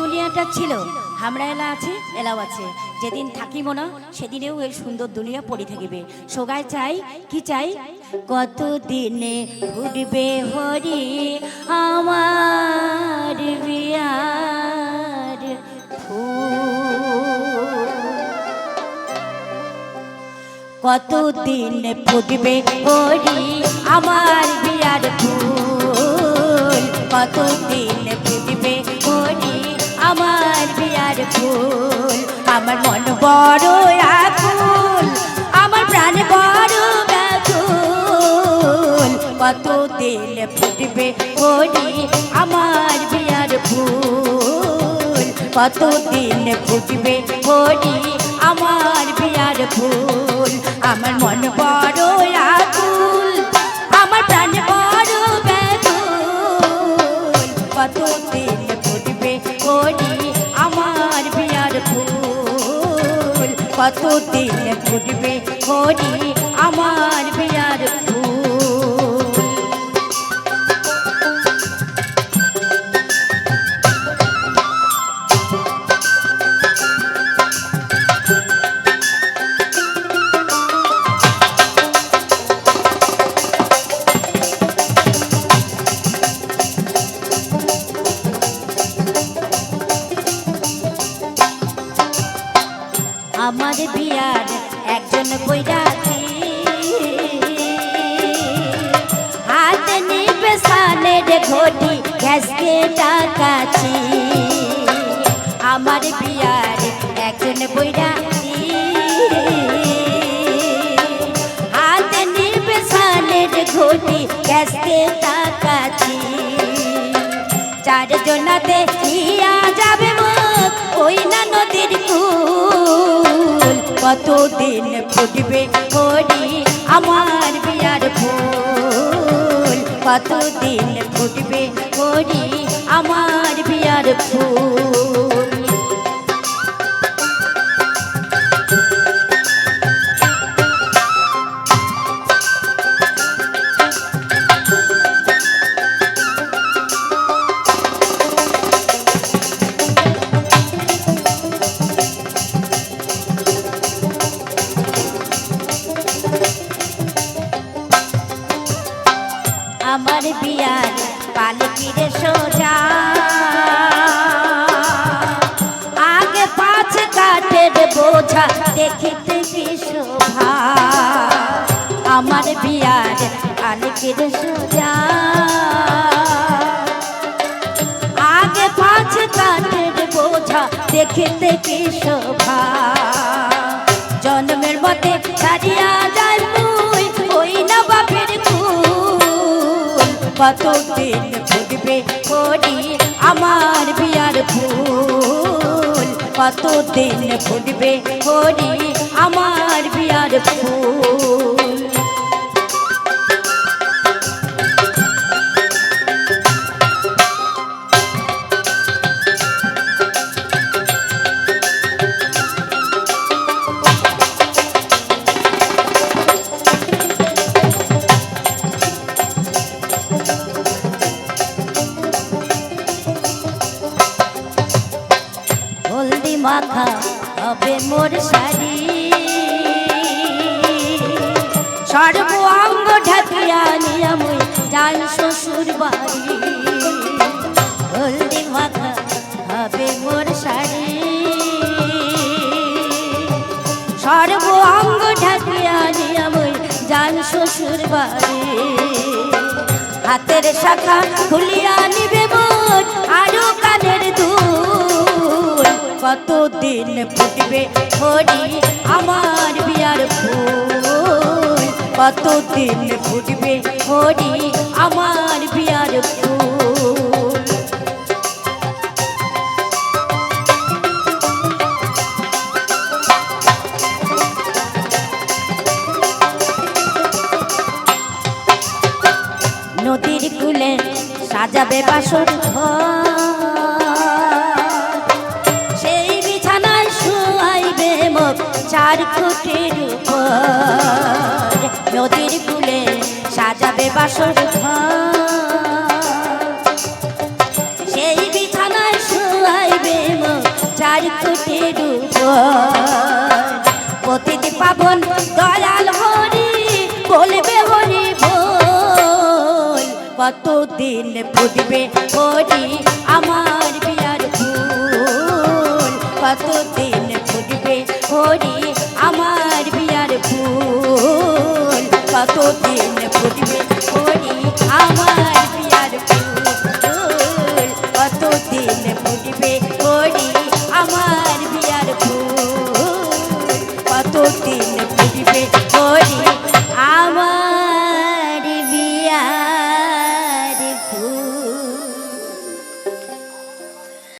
দুনিয়াটা ছিল। আমরা এলা আছে, এলাও আছে। যেদিন থাকিব না, সেদিনেও এই সুন্দর দুনিয়া পড়ে থাকিবে। সোগায় চাই, কি চাই? কত দিনে ফুটবে হরি আমার বিয়ার ফুল? কতদিন ফুটবে হরি আমার বিয়ার ফুল? কতদিন ফুটবে হরি বিয়ার ফুল। আমার মন বড় আকুল, আমার প্রাণ বড় ব্যাকুল। কতদিন ফুটবে হরি আমার বিয়ার ফুল। কতদিন ফুটবে হরি আমার বিয়ার ফুল। আমার মন বড় কতদিন ঘুরবে হরি আমার বিয়ার ফুল? একজন বৈরাতি হাত নিবে সানের ঘটি, গ্যাসকে টাকাছি আমার বিয়ার একজন বৈরাতি হাত নিবে সানের ঘটি, গ্যাসকে টাকাছি চারজনাতে নিয়া যাবে মুখ, ওই না নদীর কুল কতদিন ফুটবে হরি আমার বিয়ার ফুল। কতদিন ফুটবে হরি আমার বিয়ার ফুল। দেখিতে শোভা। আমার বিয়ার পালকিরে সোজা। আগে পাঁচ কাঠের বোঝা দেখিতে কি শোভা। জন্মের মতে ছাড়িয়া যায় মুই ওই না বাপের কুল কতদিন ফুটবে করি আমার বিয়ার ফুল। কতদিন ফুটবে হরি আমার বিয়ার ফুল? মাখা হবে মোর শাড়ি। সর্ব অঙ্গ ঢাকিয়া নিয়ামই যাই শ্বশুর বাড়ি। হলদি মাখা হবে মোর শাড়ি। সর্ব অঙ্গ ঢাকিয়া নিয়ামই যাই শ্বশুর বাড়ি। হাতের শাখা খুলিয়া নিবে মোর আরও কতদিন ফুটবে হরি আমার বিয়ার ফুল? কতদিন ফুটবে হরি আমার বিয়ার ফুল? নদীর কূলে সাজাবে বাসর ঘর। চার ফুটের উপর নদীর কূলে সাজাবে বাসর সেই বিছানায় শুয়াইবে কোটের উপর। পতিত পাবন দয়াল হরি, বলবে হরি বল, কতদিন ফুটবে হরি আমার বিয়ার ফুল, কতদিন করি আমার বিয়ার ফুল। কতদিন ফুটবে করি আমার বিয়ার ফুল। কতদিন ফুটবে করি আমার বিয়ার ফুল। কতদিন